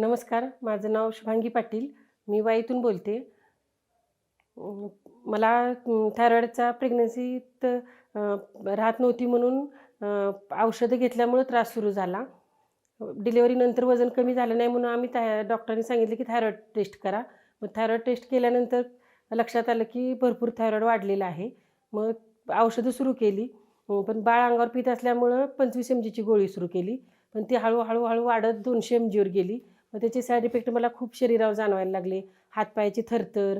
नमस्कार माझं नाव शुभांगी पाटील. मी वाईतून बोलते. मला थायरॉईडचा प्रेग्नन्सीत राहत नव्हती म्हणून औषधं घेतल्यामुळं त्रास सुरू झाला. डिलेवरीनंतर वजन कमी झालं नाही म्हणून आम्ही थाय डॉक्टरांनी सांगितलं की थायरॉईड टेस्ट करा. मग थायरॉईड टेस्ट केल्यानंतर लक्षात आलं की भरपूर थायरॉईड वाढलेलं आहे. मग औषधं सुरू केली. पण बाळ अंगावर पित असल्यामुळं पंचवीस एम जीची गोळी सुरू केली. पण ती हळूहळू हळू वाढत दोनशे एम जीवर गेली. मग त्याचे साईड इफेक्ट मला खूप शरीरावर जाणवायला लागले. हातपायाची थरथर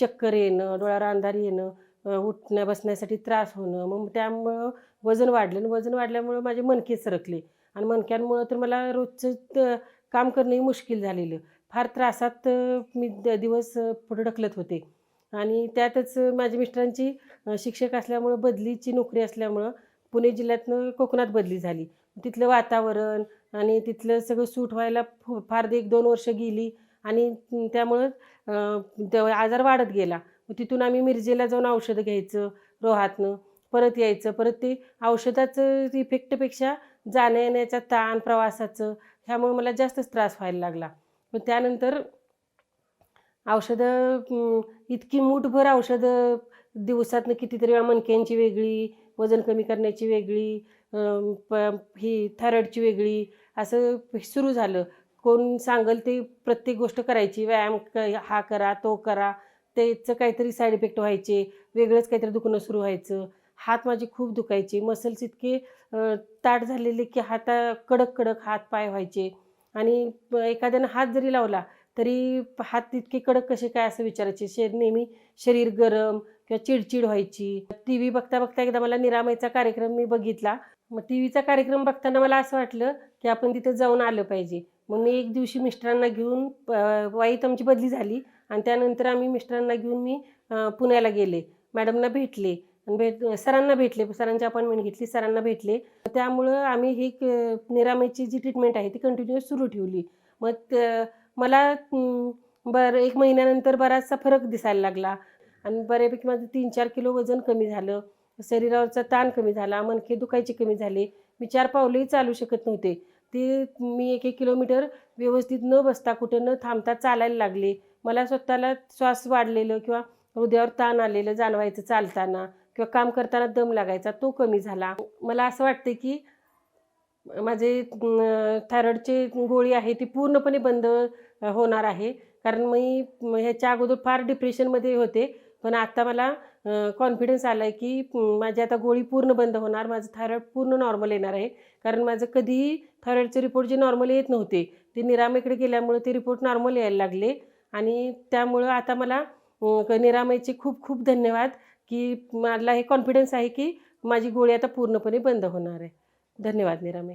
चक्कर येणं डोळ्यावर अंधार येणं उठण्या बसण्यासाठी त्रास होणं. मग त्यामुळं वजन वाढलं आणि वजन वाढल्यामुळं माझे मनके सरकले. आणि मनक्यांमुळं तर मला रोजचं काम करणंही मुश्किल झालेलं. फार त्रासात मी द- दिवस पुढे ढकलत होते. आणि त्यातच माझ्या मिस्टरांची शिक्षक असल्यामुळं बदलीची नोकरी असल्यामुळं पुणे जिल्ह्यातनं कोकणात बदली झाली. तिथलं वातावरण आणि तिथलं सगळं सूट व्हायला फार एक दोन वर्ष गेली. आणि त्यामुळं आजार वाढत गेला. तिथून आम्ही मिरजेला जाऊन औषधं घ्यायचं रोहातनं. परत यायचं. परत ते औषधाचं इफेक्टपेक्षा जाण्या येण्याचा ताण प्रवासाचं ह्यामुळे मला जास्तच त्रास व्हायला लागला. मग त्यानंतर औषधं इतकी मूठभर औषधं दिवसातनं कितीतरी वेळा मणक्यांची वेगळी वजन कमी करण्याची वेगळी प ही थायरॉईडची वेगळी असं सुरू झालं. कोण सांगल ते प्रत्येक गोष्ट करायची. व्यायाम क हा करा तो करा. त्याचं काहीतरी साईड इफेक्ट व्हायचे. वेगळंच काहीतरी दुखणं सुरू व्हायचं. हात माझे खूप दुखायचे. मसल्स इतके ताट झालेले की हाता कडक कडक हात पाय व्हायचे. आणि एखाद्यानं हात जरी लावला तरी हात इतके कडक कसे काय असं विचारायचे? शरीर नेहमी शरीर गरम किंवा चिडचिड व्हायची. टी व्ही बघता बघता एकदा मला निरामयचा कार्यक्रम मी बघितला. मग टी व्हीचा कार्यक्रम बघताना मला असं वाटलं की आपण तिथं जाऊन आलं पाहिजे. मग मी एक दिवशी मिस्टरांना घेऊन वाईत आमची बदली झाली आणि त्यानंतर आम्ही मिस्टरांना घेऊन मी पुण्याला गेले. मॅडमना भेटले आणि भेट सरांना भेटले. सरांची अपॉइंटमेंट घेतली सरांना भेटले. त्यामुळं आम्ही ही निरामयची जी ट्रीटमेंट आहे ती कंटिन्युअस सुरू ठेवली. मग मला बरं एक महिन्यानंतर बराचसा फरक दिसायला लागला. आणि बऱ्यापैकी माझं तीन चार किलो वजन कमी झालं. शरीरावरचा ताण कमी झाला मनके दुखायचे कमी झाले. मी चार पावलंही चालू शकत नव्हते. ते मी एक एक किलोमीटर व्यवस्थित न बसता कुठं न थांबता चालायला लागले. मला स्वतःला श्वास वाढलेलं किंवा हृदयावर ताण आलेलं जाणवायचं चालताना किंवा काम करताना दम लागायचा तो कमी झाला. मला असं वाटते की माझे थायरॉईडचे थायरॉईडची गोळी आहे ती पूर्णपणे बंद होणार आहे. कारण मी ह्याच्या अगोदर फार डिप्रेशनमध्ये होते. पण आता मला कॉन्फिडन्स आला आहे की माझी आता गोळी पूर्ण बंद होणार माझं थायरॉईड पूर्ण नॉर्मल येणार आहे. कारण माझं कधीही थायरॉईडचे रिपोर्ट जे नॉर्मल येत नव्हते ते निरामेकडे गेल्यामुळे ते रिपोर्ट नॉर्मल यायला लागले. आणि त्यामुळं आता मला निरामयचे खूप खूप धन्यवाद की मला हे कॉन्फिडन्स आहे की माझी गोळी आता पूर्णपणे बंद होणार आहे. धन्यवाद निरामय.